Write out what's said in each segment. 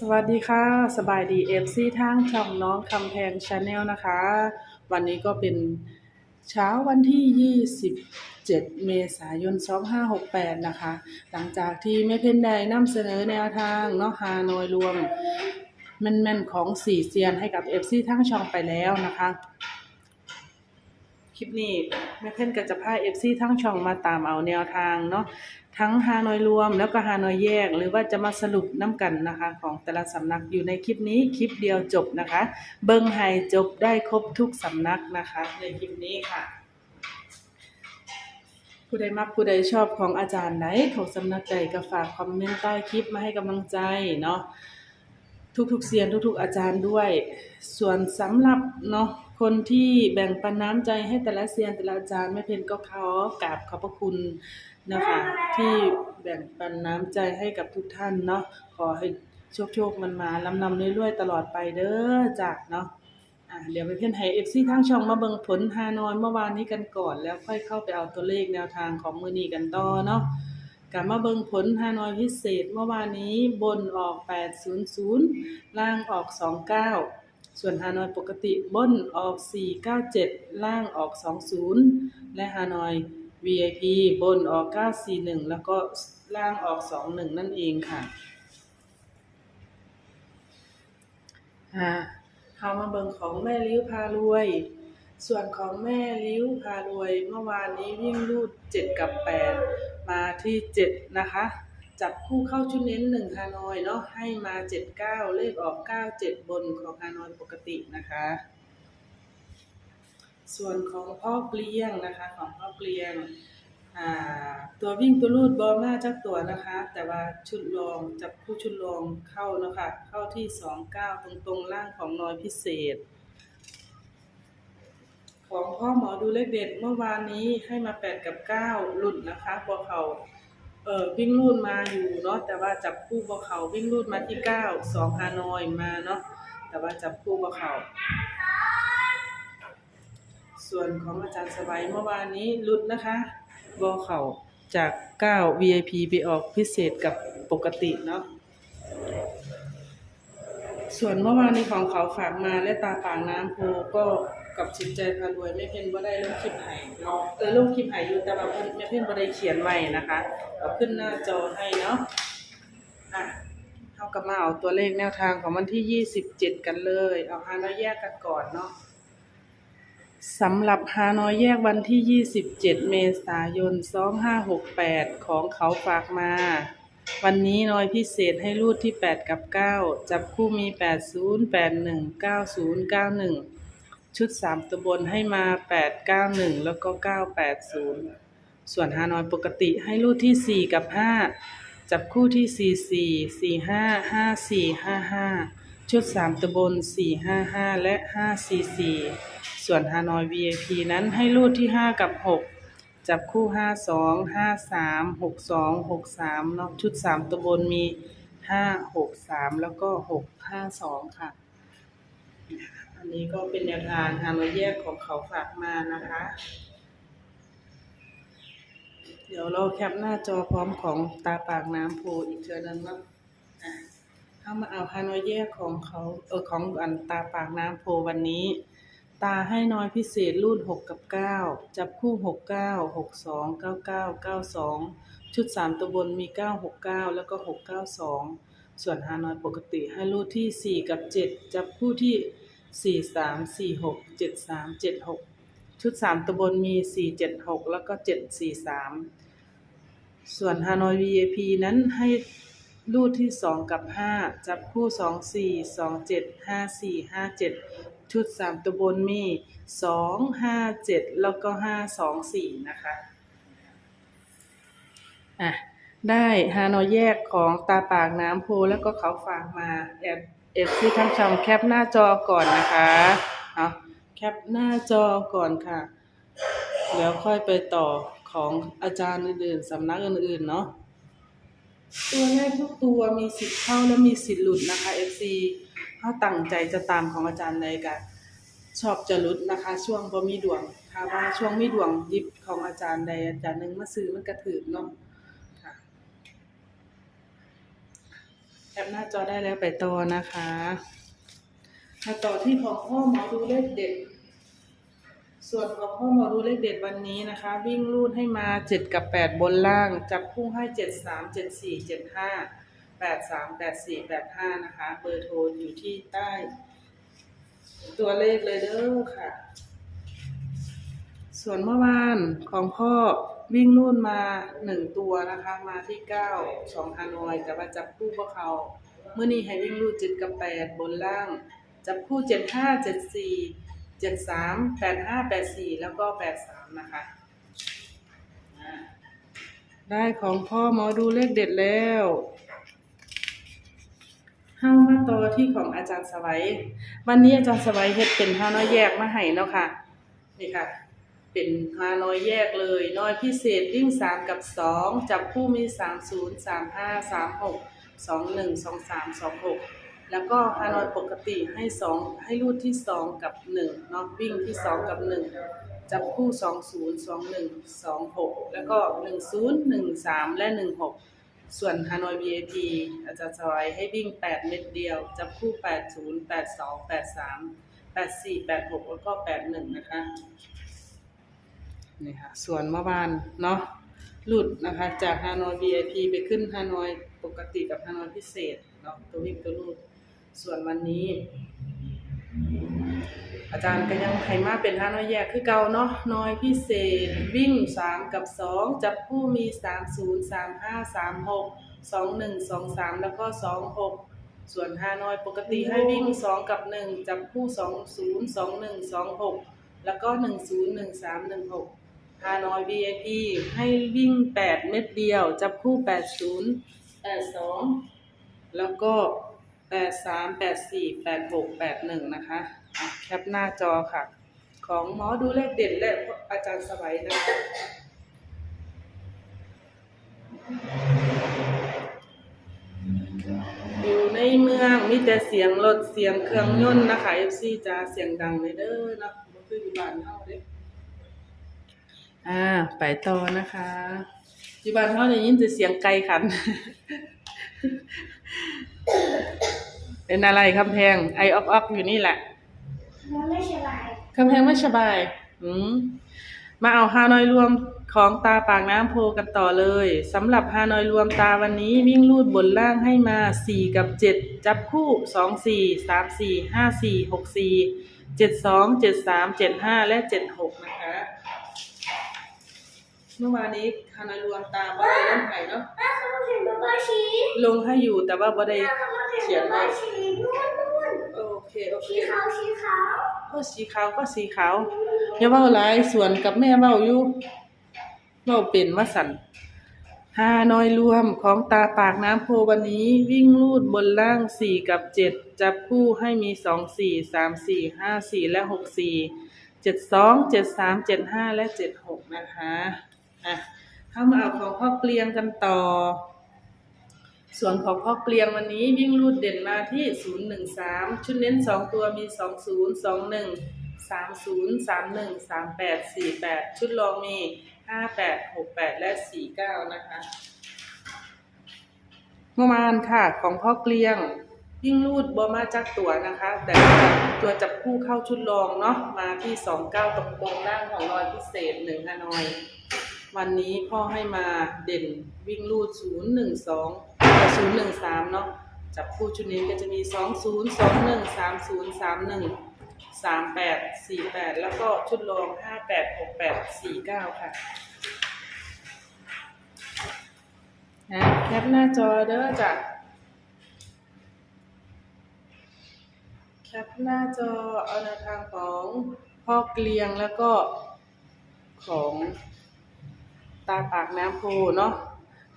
สวัสดีค่ะ สบายดีเอฟซีทางช่องน้องคำแพงชาแนลนะคะ วันนี้ก็เป็นเช้าวันที่ 27 เมษายน 2568 นะคะ หลังจากที่แม่เพ่นได้นำเสนอแนวทางเนาะฮานอยรวมแม่นๆ ของสี่เซียนให้กับเอฟซีทางช่องไปแล้วนะคะ คลิปนี้แม่เพ่นก็จะพาเอฟซีทั้งช่องมาตามเอาแนวทางเนาะทั้งฮานอยรวมแล้วก็ฮานอยแยก หรือว่าจะมาสรุปน้ำกันนะคะ ของแต่ละสำนักอยู่ในคลิปนี้คลิปเดียวจบนะคะ เบิ้งให้จบได้ครบทุกสำนักนะคะ ในคลิปนี้ค่ะ ผู้ใดมักผู้ใดชอบของอาจารย์ไหนของสำนักใดก็ฝากคอมเมนต์ใต้คลิปมาให้กำลังใจเนาะทุกๆเซียนทุกๆอาจารย์ด้วย ส่วนสำหรับเนาะ คนที่แบ่งปันน้ำใจให้แต่ละเซียนแต่ละอาจารย์ไม่เพนก็ขอกราบขอบพระคุณนะคะที่แบ่งปันน้ำใจให้กับทุกท่านเนาะขอให้โชคโชคมันมาลำนำเรื่อยๆตลอดไปเด้อจากเนาะอะเดี๋ยวไปเพ่นให้เอฟซีทั้งช่องมาเบิ่งผลฮานอยเมื่อวานนี้กันก่อนแล้วค่อยเข้าไปเอาตัวเลขแนวทางของมือนี้กันต่อเนาะกลับมาเบิ่งผลฮานอยพิเศษเมื่อวานนี้บนออก 800 ล่างออก 29 ส่วนฮานอยปกติบนออก 497 ล่างออก 20 และฮานอย VIP บนออก 941 แล้วก็ล่างออก 21 นั่นเองค่ะอ่าเข้ามาเบิ่งของแม่ลิ้วพารวย ส่วนของแม่ลิ้วพารวย เมื่อวานนี้วิ่งรูด 7 กับ 8 มาที่ 7 นะคะ จับคู่เข้าชุดเน้น1ฮานอยเนาะให้มา79เก้าเลขออก97บนของฮานอยปกตินะคะ ส่วนของพ่อเกลียงนะคะของพ่อเกลียงตัววิ่งตัวรูดบอมาจักตัวนะคะ แต่ว่าชุดรองจับคู่ชุดรองเข้าเนาะคะเข้าที่29ตรงตรงล่างของน้อยพิเศษ ของพ่อหมอดูเลขเด็ดเมื่อวานนี้ให้มา8กับ9หลุดนะคะบอเขา เออวิ่งรูดมาอยู่เนาะแต่ว่าจับคู่บอเขาวิ่งรูดมาที่9 2ฮานอยมาเนาะแต่ว่าจับคู่บอเขาส่วนของอาจารย์สบายเมื่อวานนี้ลุดนะคะบอเขาจาก9 VIP ไปออกพิเศษกับปกติเนาะส่วนเมื่อวานนี้ของเขาฝากมาและตาปางน้ำโพก็ กับจิตใจพารวยไม่เพ่นบ่าได้ลงคลิปไห้เนาเออลงคลิปไห้อยู่แต่ว่าเพิ่นไม่เพ่นบ่าได้เขียนไว้นะคะเอาขึ้นหน้าจอให้เนาะอะเฮาก็มาเอาตัวเลขแนวทางของวันที่27กันเลย เอาฮานอยแยกกันก่อนเนาะสำหรับฮานอยแยกวันที่27เจ็ดเมษายน2568ของเขาฝากมาวันนี้น้อยพิเศษให้รูดที่ 8 กับ 9 จับคู่มี 80 81 90 91 ชุด3ตัวบนให้มา8 91แล้วก็980ส่วนฮานอยปกติให้รูดที่4กับ5จับคู่ที่44 45 54 55ชุด3ตัวบน455และ544ส่วนฮานอย VIP นั้นให้รูดที่5กับ6จับคู่ห้าสองห้าสามหกสองหกสามเนาะชุดสามตัวบนมีห้าหกสามแล้วก็หกห้าสองค่ะ อันนี้ก็เป็นแนวทางทางมาแยกของเขาฝากมานะคะ เดี๋ยวเราแคปหน้าจอพร้อมของตาปากน้ำโพอีกเทือนึงนาะอะเข้ามาเอาฮานอยแยกของเขาเออของอันตาปากน้ำโพวันนี้ ตาให้น้อยพิเศษรูดหกกับเก้าจับคู่หกเก้าหกสองเก้าเก้าเก้าสองชุดสามตัวบนมีเก้าหกเก้าแล้วก็หกเก้าสองส่วนฮานอยปกติให้รูดที่สี่กับเจ็ดจับคู่ที่ สี่สามสี่หกเจ็ดสามเจ็ดหกชุดสามตัวบนมีสี่เจ็ดหกแล้วก็เจ็ดสี่สามส่วนฮานอย VIP นั้นให้รูดที่สองกับห้าจับคู่สองสี่สองเจ็ดห้าสี่ห้าเจ็ดชุดสามตัวบนมีสองห้าเจ็ดแล้วก็ห้าสองสี่นะคะอะได้ฮานอยแยกของตาปากน้ำโพแล้วก็เขาฝากมาแอบ เอฟซีทั้งช่องแคปหน้าจอก่อนนะคะเอาแคปหน้าจอก่อนค่ะ แล้วค่อยไปต่อของอาจารย์อื่นๆสำนักอื่นๆเนาะตัวเลขทุกตัวมีสิทธิ์เข้าและมีสิทธิ์หลุดนะคะ FC ถ้าตั้งใจจะตามของอาจารย์ใดกันชอบจะหลุดนะคะ ช่วงบ่มีดวงถ้าว่าช่วงมีดวงยิบของอาจารย์ใดอาจารย์หนึ่งมาซื้อมันกระถือเนาะ ค่ะปหน้าจอได้แล้วไปต่อนะคะมาต่อที่ของพ่อหมอดูเลขเด็ด ส่วนของพ่อหมอดูเลขเด็ดวันนี้นะคะ วิ่งรูดให้มาเจ็ดกับแปดบนล่าง จับคู่ให้เจ็ดสามเจ็ดสี่เจ็ดห้าแปดสามแปดสี่แปดห้านะคะ เบอร์โทรอยู่ที่ใต้ ตัวเลขเลยเด้อค่ะ ส่วนเมื่อวานของพ่อวิ่งรุ่นมาหนึ่งตัวนะคะ มาที่เก้าสองฮานอย แต่ว่าจับคู่พวกเขาเมื่อนี้ให้วิ่งรุ่นเจ็ดกับแปดบนล่าง จับคู่เจ็ดห้าเจ็ดสี่เจ็ดสามแปดห้าแปดสี่แล้วก็แปดสามนะคะได้ของพ่อหมอดูเลขเด็ดแล้วห้ามาต่อที่ของอาจารย์สวัย วันนี้อาจารย์สวัยเฮ็ดเป็นห้าน้อยแยกมาให้เนาะค่ะ นี่ค่ะ เป็นฮานอยแยกเลย น้อยพิเศษวิ่งสามกับสองจับคู่มีสามศูนย์สามห้าสามหกสองหนึ่งสองสามสองหกแล้วก็ฮานอยปกติให้สองให้รูดที่สองกับหนึ่งเนาะวิ่งที่สองกับหนึ่งจับคู่สองศูนย์สองหนึ่งสองหกแล้วก็หนึ่งศูนย์หนึ่งสามและหนึ่งหกส่วนฮานอย VIP อาจารย์สวายให้วิ่งแปดเม็ดเดียว จับคู่แปดศูนย์แปดสองแปดสามแปดสี่แปดหกแล้วก็แปดหนึ่งนะคะ นี่ค่ะ ส่วนเมื่อวานเนาะหลุดนะคะจากฮานอย VIP ไปขึ้นฮานอยปกติกับฮานอยพิเศษเนาะตัววิ่งตัวลูดส่วนวันนี้ อาจารย์ก็ยังไฮมาเป็นฮานอยแยกคือเก่าเนาะน้อยพิเศษวิ่งสามกับสองจับผู้มีนึ่งสองสามแล้วก็สองหกส่วนฮานอยปกติให้วิ่งสองกับหนึ่งจับผู้งสองหกแล้วก็หนึ่งศูนย์หนึ่งสามหนึ่งหก กฮานอย VIP ให้วิ่ง 8 เม็ดเดียว จับคู่ 80 82 แล้วก็ 83 84 86 81 นะคะอะแคปหน้าจอค่ะ ของหมอดูเลขเด่นและอาจารย์สวัยนะคะอยู่ในเมืองมีแต่เสียงรถเสียงเครื่องยนต์นะคะ FC จ้าเสียงดังเลยเด้อนะบ่คืออยู่บ้านเฮาเด้ อ่าไปต่อนะคะที่บ้านเขาได้ยินแต่เสียงไก่ขัน เป็นอะไรคำแพงไอออกออกอยู่นี่แหละมันไม่สบายคำแพงไม่สบาย อืมมาเอาฮานอยรวมของตาปากน้ำโพกันต่อเลยสำหรับฮานอยรวมตาวันนี้วิ่งลูดบนล่างให้มาสี่กับเจ็ดจับคู่สองสี่สามสี่ห้าสี่หกสี่เจ็ดสองเจ็ดสามเจ็ดห้าและเจ็ดหกนะคะ เมื่อวานนี้ฮานอยรวมตาบ่ได้เล่นไห้เนาะแม่เขาเห็นบ๊าบ้าชี้ลงให้อยู่แต่ว่าบ่ได้แม่เขาเห็นเขียนบ๊าไว้บ้าชี้นู่นนู่นโอเคโอเคชี้ขาวชี้ขาวก็สีขาวก็สีขาวอย่าเว้าหลายส่วนกับแม่เว้าอยู่เว้าเป็นว่าสั่นฮานอยรวมของตาปากน้ำโพวันนี้วิ่งลูดบนล่างสี่กับเจ็ดจับคู่ให้มีสองสี่สามสี่ห้าสี่และหกสี่เจ็ดสองเจ็ดสามเจ็ดห้าและเจ็ดหกนะคะ อะเข้ามาเอาของพ่อเกลียงกันต่อ ส่วนของพ่อเกลียงวันนี้วิ่งรูดเด่นมาที่ 013 ชุดเน้น 2 ตัวมี 20 21 30 31 38 48 ชุดรองมี 58 68 และ 49 นะคะเมื่อวานค่ะ ของพ่อเกลียงวิ่งรูดบอมาจากตัวนะคะ แต่ตัวจับคู่เข้าชุดรองเนาะมาที่ 29 ตรงตรงล่างของรอยพิเศษ1ฮานอย วันนี้พ่อให้มาเด่นวิ่งรูด 0 1 2 0 1 3 เนาะจับคู่ชุดนี้ก็จะมี 2 0 2 1 3 0 3 1 3 8 4 8 แล้วก็ชุดรอง 5 8 6 8 4 9 ค่ะนะแคปหน้าจอเด้อจ้ะแคปหน้าจอเอาในทางของพ่อเกลียงแล้วก็ของ ตาปากน้ำโพเนาะ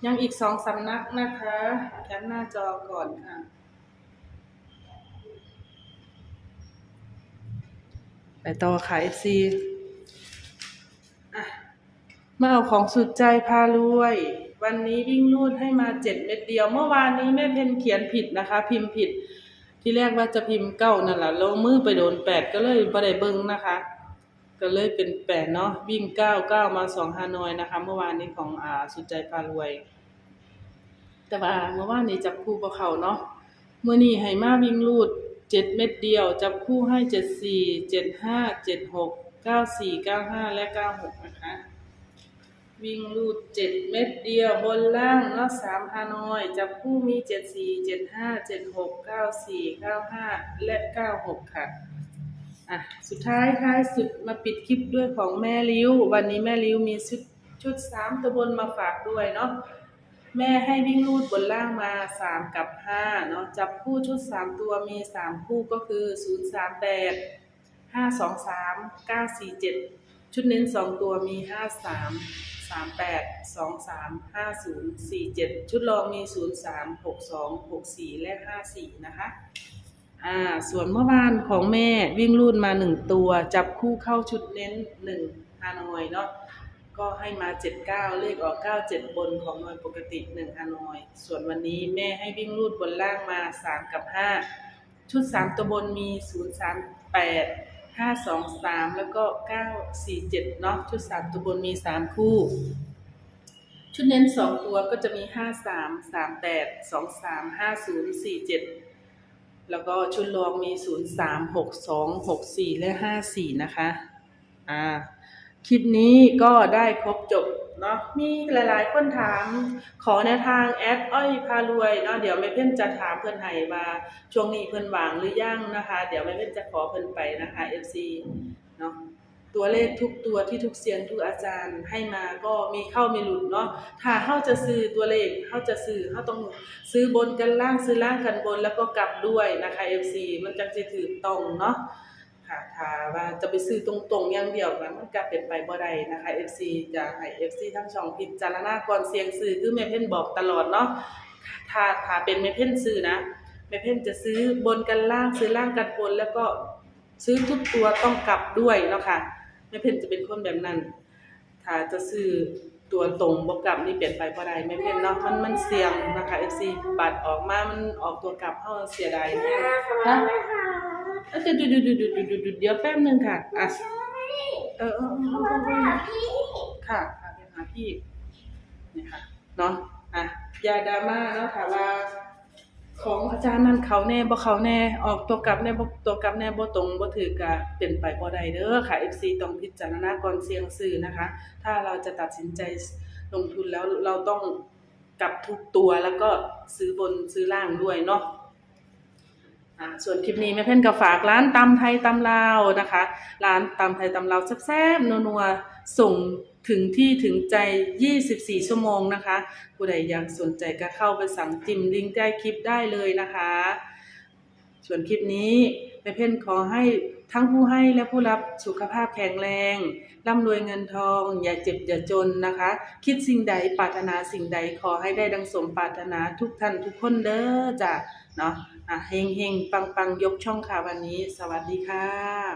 ยังอีกสองสำนักนะคะแคปหน้าจอก่อนค่ะ ไปต่อค่ะ FC อะมาเอาของสุดใจพารวย วันนี้วิ่งรูดให้มาเจ็ดเม็ดเดียว เมื่อวานนี้แม่เพนเขียนผิดนะคะ พิมพ์ผิด ที่แรกว่าจะพิมพ์เก้านั่นแหละแล้วมือไปโดนแปดก็เลยบ่ไดเบิ่งนะคะ ก็เลยเป็นแปดเนาะวิ่งเก้าเก้ามาสองฮานอยนะคะ เมื่อวานนี้ของอ่าสุดใจพารวย แต่ว่าเมื่อวานนี้จับคู่บ่เขาเนาะเมื้อนี้ให้มาวิ่งรูด7เม็ดเดียว จับคู่ให้74 75 76 94 95และ96นะคะวิ่งรูด7เม็ดเดียวบนล่างเนาะ3ฮานอย จับคู่มี74 75 76 94 95และ96ค่ะ อะสุดท้ายท้ายสุดมาปิดคลิปด้วยของแม่ลิ้ว วันนี้แม่ลิ้วมีชุดชุดสามตัวบนมาฝากด้วยเนาะแม่ให้วิ่งรูดบนล่างมาสามกับห้าเนาะจับคู่ชุดสามตัวมีสามคู่ก็คือศูนย์สามแปดห้าสองสามเก้าสี่เจ็ดชุดเน้นสองตัวมีห้าสามสามแปดสองสามห้าศูนย์สี่เจ็ดชุดรองมีศูนย์สามหกสองหกสี่และห้าสี่นะคะ อ่าส่วนเมื่อวานของแม่วิ่งรูดมาหนึ่งตัว จับคู่เข้าชุดเน้นหนึ่งฮานอยเนาะก็ให้มาเจ็ดเก้าเลขออกเก้าเจ็ดบนของน่วยปกติหนึ่งฮานอย ส่วนวันนี้แม่ให้วิ่งรูดบนล่างมาสามกับห้าชุดสามตัวบนมีศูนย์สามแปดห้าสองสามแล้วก็เก้าสี่เจ็ดเนาะชุดสามตัวบนมีสามคู่ ชุดเน้นสองตัวก็จะมีห้าสามสามแปดสองสามห้าศูนย์สี่เจ็ด แล้วก็ชุดรองมี 0 3 6 2 6 4 และ 5 4 นะคะ อ่า คลิปนี้ก็ได้ครบจบเนาะ มีหลายๆ คนถาม ขอแนวทางแอดอ้อยพารวยเนาะ เดี๋ยวแม่เพ่นจะถามเพื่อนไห้ว่าช่วงนี้เพื่อนหวางหรือยังนะคะ เดี๋ยวแม่เพ่นจะขอเพื่อนไปนะคะ FC เนาะ ตัวเลขทุกตัวที่ทุกเซียนทุกอาจารย์ให้มาก็มีเข้ามีหลุดเนาะถ้าเฮาจะซื้อตัวเลขเฮาจะซื้อเฮาต้องซื้อบนกันล่างซื้อล่างกันบนแล้วก็กลับด้วยนะคะ FC มันจังสิถือตรงเนาะค่ะถ้าว่าจะไปซื้อตรงๆอย่างเดียวนะมันก็เป็นไปบ่ได้นะคะ FC จะให้ FC ทั้งช่องพิจารณาก่อนเสียงซื้อคือแม่เพ่นบอกตลอดเนาะถ้าถ้าเป็นแม่เพ่นซื้อนะแม่เพ่นจะซื้อบนกันล่างซื้อล่างกันบนแล้วก็ซื้อทุกตัวต้องกลับด้วยเนาะค่ะ แม่เพ่นจะเป็นคนแบบนั้น ถ้าจะซื้อตัวตรงบกกลับนี่เปลี่ยนไปบ่ได้ไม่เป็นเนาะมันมันเสี่ยงนะคะ FC บัตรออกมา มันออกตัวกลับเฮาเสียดายแม่ฮะขอบคุณค่ะเอ้ยเดี๋ยวเดี๋ยวเดี๋ยวเดี๋ยวเดี๋ยวเดี๋ยวเดี๋ยวแป๊บนึงค่ะอะใช่เออเออเออขอบเอคุอณเออค่ะพี่ค่ะค่ะไปหาพี่นี่ค่ะเนาะอะอย่าดราม่าเนาะค่ะว่า ของอาจารย์นั่นเขาแน่บ่เขาแน่ออกตัวกลับแน่บ่ตัวกลับแน่บ่ตรงบ่ถือก็เป็นไปบ่ได้เด้อค่ะ FC ต้องพิจารณาก่อนเสี่ยงซื้อนะคะ ถ้าเราจะตัดสินใจลงทุนแล้วเราต้องกลับทุกตัวแล้วก็ซื้อบนซื้อล่างด้วยเนาะอะส่วนคลิปนี้แม่เพ่นก็ฝากร้านตำไทยตำลาวนะคะ ร้านตำไทยตำลาวแซ่บๆนัวๆส่ง ถึงที่ถึงใจ 24 ชั่วโมงนะคะ ผู้ใดอยากสนใจก็เข้าไปสั่งจิ้มลิงก์ใต้คลิปได้เลยนะคะ ส่วนคลิปนี้แม่เพ่นขอให้ทั้งผู้ให้และผู้รับสุขภาพแข็งแรง ร่ำรวยเงินทอง อย่าเจ็บอย่าจนนะคะ คิดสิ่งใดปรารถนาสิ่งใดขอให้ได้ดังสมปรารถนาทุกท่านทุกคนเด้อจ้ะเนาะอะเฮงเฮงปังปังยกช่องค่ะวันนี้ สวัสดีค่ะ